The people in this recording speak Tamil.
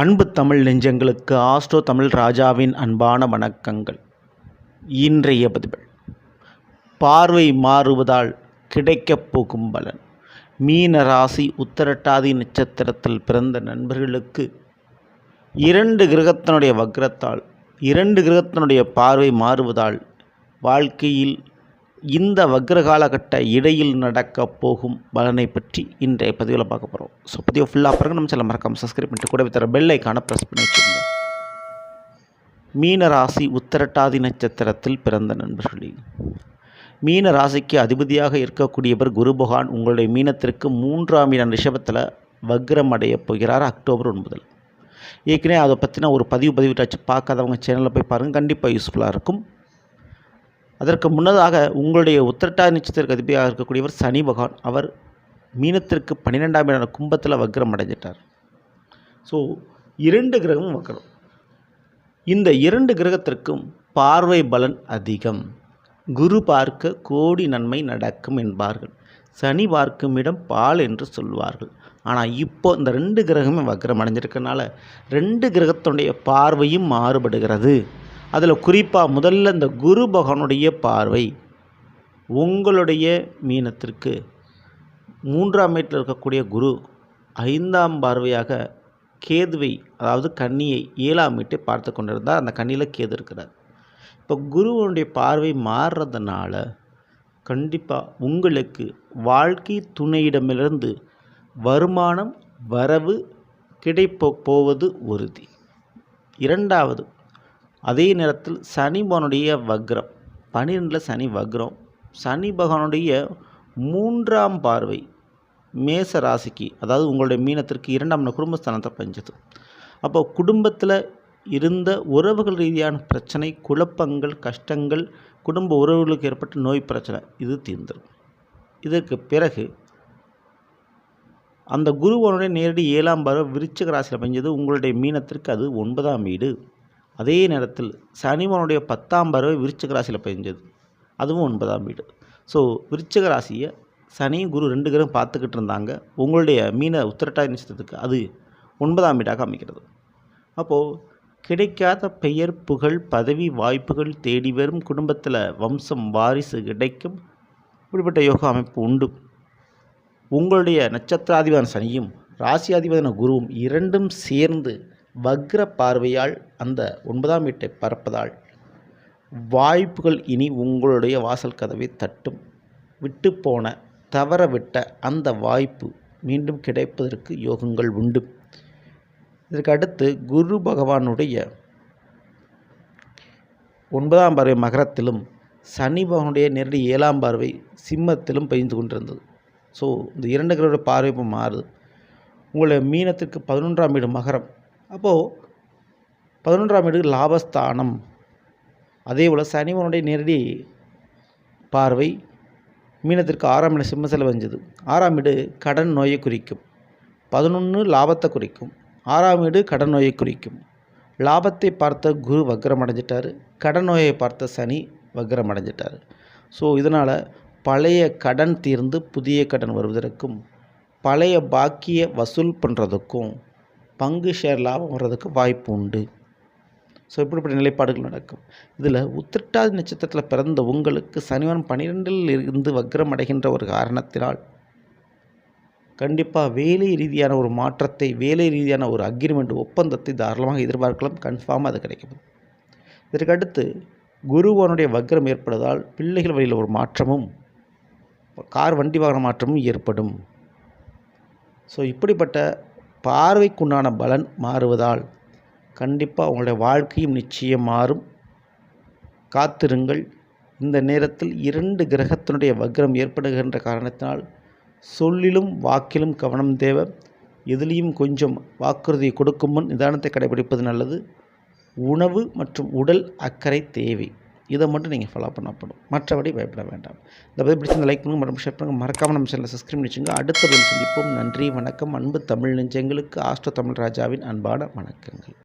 அன்பு தமிழ் நெஞ்சங்களுக்கு ஆஸ்ட்ரோ தமிழ் ராஜாவின் அன்பான வணக்கங்கள். இன்றைய பதிவுகள் பார்வை மாறுவதால் கிடைக்கப் போகும் பலன். மீன ராசி உத்தரட்டாதி நட்சத்திரத்தில் பிறந்த நண்பர்களுக்கு இரண்டு கிரகத்தினுடைய வக்ரத்தால் இரண்டு கிரகத்தினுடைய பார்வை மாறுவதால் வாழ்க்கையில் இந்த வக்ர காலகட்ட இடையில் நடக்கப் போகும் பலனை பற்றி இன்றைய பதிவில் பார்க்க போகிறோம் ஸோ பதிவை ஃபுல்லாக பிறகு நம்ம சில மறக்காமல் சப்ஸ்கிரைப் பண்ணிட்டு கூட தர பெல்லைக்கான ப்ரெஸ் பண்ணி வச்சுருங்க. மீன ராசி உத்தரட்டாதி நட்சத்திரத்தில் பிறந்த நண்பர்களே மீன ராசிக்கு அதிபதியாக இருக்கக்கூடியவர் குரு பகவான் உங்களுடைய மீனத்திற்கு மூன்றாம் இன ரிஷபத்தில் வக்ரம் அடையப் போகிறார் அக்டோபர் ஒன்பதில். ஏற்கனவே அதை பற்றின ஒரு பதிவு பதிவிட்டாச்சு. பார்க்காதவங்க சேனலில் போய் பாருங்கள் கண்டிப்பாக யூஸ்ஃபுல்லாக இருக்கும். அதற்கு முன்னதாக உங்களுடைய உத்திரட்டாதி நட்சத்திரக்கு அதிபதியாக இருக்கக்கூடியவர் சனி பகவான். அவர் மீனத்திற்கு பன்னிரெண்டாம் இடம் கும்பத்தில் வக்ரம் அடைஞ்சிட்டார். ஸோ இரண்டு கிரகமும் வக்ரம். இந்த இரண்டு கிரகத்திற்கும் பார்வை பலன் அதிகம். குரு பார்க்க கோடி நன்மை நடக்கும் என்பார்கள். சனி பார்க்கும் இடம் பால் என்று சொல்வார்கள். ஆனால் இப்போ இந்த ரெண்டு கிரகமும் வக்ரம் அடைஞ்சிருக்கனால ரெண்டு கிரகத்தினுடைய பார்வையும் மாறுபடுகிறது. அதில் குறிப்பாக முதல்ல இந்த குரு பகவானுடைய பார்வை உங்களுடைய மீனத்திற்கு. மூன்றாம் வீட்டில் இருக்கக்கூடிய குரு ஐந்தாம் பார்வையாக கேதுவை அதாவது கன்னியை ஏழாம் வீட்டை பார்த்து கொண்டிருந்தால் அந்த கண்ணியில் கேது இருக்கிறார். இப்போ குருவனுடைய பார்வை மாறுறதுனால கண்டிப்பாக உங்களுக்கு வாழ்க்கை துணையிடமிருந்து வருமானம் வரவு கிடைப்ப போவது உறுதி. இரண்டாவது அதே நேரத்தில் சனி பகவானுடைய வக்ரம் பன்னிரெண்டில் சனி வக்ரம் சனி பகவானுடைய மூன்றாம் பார்வை மேச ராசிக்கு அதாவது உங்களுடைய மீனத்திற்கு இரண்டாம் குடும்பஸ்தானத்தை பஞ்சது. அப்போ குடும்பத்தில் இருந்த உறவுகள் ரீதியான பிரச்சனை குழப்பங்கள் கஷ்டங்கள் குடும்ப உறவுகளுக்கு ஏற்பட்ட நோய் பிரச்சனை இது தீர்ந்துடும் இதற்கு பிறகு அந்த குருவனுடைய நேரடி ஏழாம் பார்வை விருச்சிக ராசியில் பஞ்சது. உங்களுடைய மீனத்திற்கு அது ஒன்பதாம் வீடு. அதே நேரத்தில் சனிவனுடைய பத்தாம் பறவை விருச்சிக ராசியில் பெஞ்சது. அதுவும் ஒன்பதாம் வீடு. ஸோ விருச்சிக ராசியை சனி குரு ரெண்டு கிரகம் பார்த்துக்கிட்டு இருந்தாங்க. உங்களுடைய மீன உத்திரட்டாய் நட்சத்திரத்துக்கு அது ஒன்பதாம் வீடாக அமைக்கிறது அப்போது கிடைக்காத பெயர் புகழ் பதவி வாய்ப்புகள் தேடி வரும் குடும்பத்தில் வம்சம் வாரிசு கிடைக்கும். இப்படிப்பட்ட யோகா அமைப்பு உண்டு. உங்களுடைய நட்சத்திராதிபதியான சனியும் ராசியாதிபதியான குருவும் இரண்டும் சேர்ந்து வக்ர பார்வையால் அந்த ஒன்பதாம் வீட்டை பறப்பதால் வாய்ப்புகள் இனி உங்களுடைய வாசல் கதவை தட்டும். விட்டு போன தவற விட்ட அந்த வாய்ப்பு மீண்டும் கிடைப்பதற்கு யோகங்கள் உண்டு. இதற்கு அடுத்து குரு பகவானுடைய ஒன்பதாம் பார்வை மகரத்திலும் சனி பகவானுடைய நேரடி ஏழாம் பார்வை சிம்மத்திலும் பெய்ந்து கொண்டிருந்தது. ஸோ இந்த இரண்டு கிரகோட பார்வை இப்போ மாறுது. உங்களுடைய மீனத்திற்கு பதினொன்றாம் வீடு மகரம். அப்போது பதினொன்றாம் வீடு லாபஸ்தானம். அதே போல் சனிவனுடைய நேரடி பார்வை மீனத்திற்கு ஆறாம் இடம் சிம்ம செலவஞ்சது ஆறாம் வீடு கடன் நோயை குறிக்கும். பதினொன்று லாபத்தை குறிக்கும். ஆறாம் வீடு கடன் நோயை குறிக்கும். லாபத்தை பார்த்த குரு வக்ரம் அடைஞ்சிட்டார். கடன் நோயை பார்த்த சனி வக்ரம் அடைஞ்சிட்டார். ஸோ இதனால் பழைய கடன் தீர்ந்து புதிய கடன் வருவதற்கும் பழைய பாக்கிய வசூல் பண்ணுறதுக்கும் பங்கு ஷேர் லாபம் வர்றதுக்கு வாய்ப்பு உண்டு. ஸோ இப்படிப்பட்ட நிலைப்பாடுகள் நடக்கும். இதில் உத்திரட்டாதி நட்சத்திரத்தில் பிறந்த உங்களுக்கு சனிவன் பனிரெண்டில் இருந்து வக்ரம் அடைகின்ற ஒரு காரணத்தினால் கண்டிப்பாக வேலை ரீதியான ஒரு மாற்றத்தை வேலை ரீதியான ஒரு அக்ரிமெண்ட் ஒப்பந்தத்தை தாராளமாக எதிர்பார்க்கலாம். கன்ஃபார்மாக அது கிடைக்கும் இதற்கு அடுத்து குருவனுடைய வக்ரம் ஏற்படுவதால் பிள்ளைகள் வழியில் ஒரு மாற்றமும் கார் வண்டி வாகன மாற்றமும் ஏற்படும். ஸோ இப்படிப்பட்ட பார்வைக்குண்டான பலன் மாறுவதால் கண்டிப்பாக உங்களுடைய வாழ்க்கையும் நிச்சயம் மாறும். காத்திருங்கள். இந்த நேரத்தில் இரண்டு கிரகத்தினுடைய வக்ரம் ஏற்படுகின்ற காரணத்தினால் சொல்லிலும் வாக்கிலும் கவனம் தேவை. எதிலையும் கொஞ்சம் வாக்குறுதியை கொடுக்கும் முன் நிதானத்தை கடைபிடிப்பது நல்லது. உணவு மற்றும் உடல் அக்கறை தேவை. இதை மட்டும் நீங்கள் ஃபாலோ பண்ணப்படும் மற்றபடி பயப்பட வேண்டாம். இந்த பதிவு பிடிச்சிருந்த லைக் பண்ணுங்கள் மற்றும் ஷேர் பண்ணுங்கள் மறக்காமல் நம்ம சேனலில் சப்ஸ்கிரைப் பண்ணிச்சுங்க அடுத்த சந்திப்போம். நன்றி வணக்கம். அன்பு தமிழ் நெஞ்சங்களுக்கு ஆஸ்ட்ரோ தமிழ் ராஜாவின் அன்பான வணக்கங்கள்.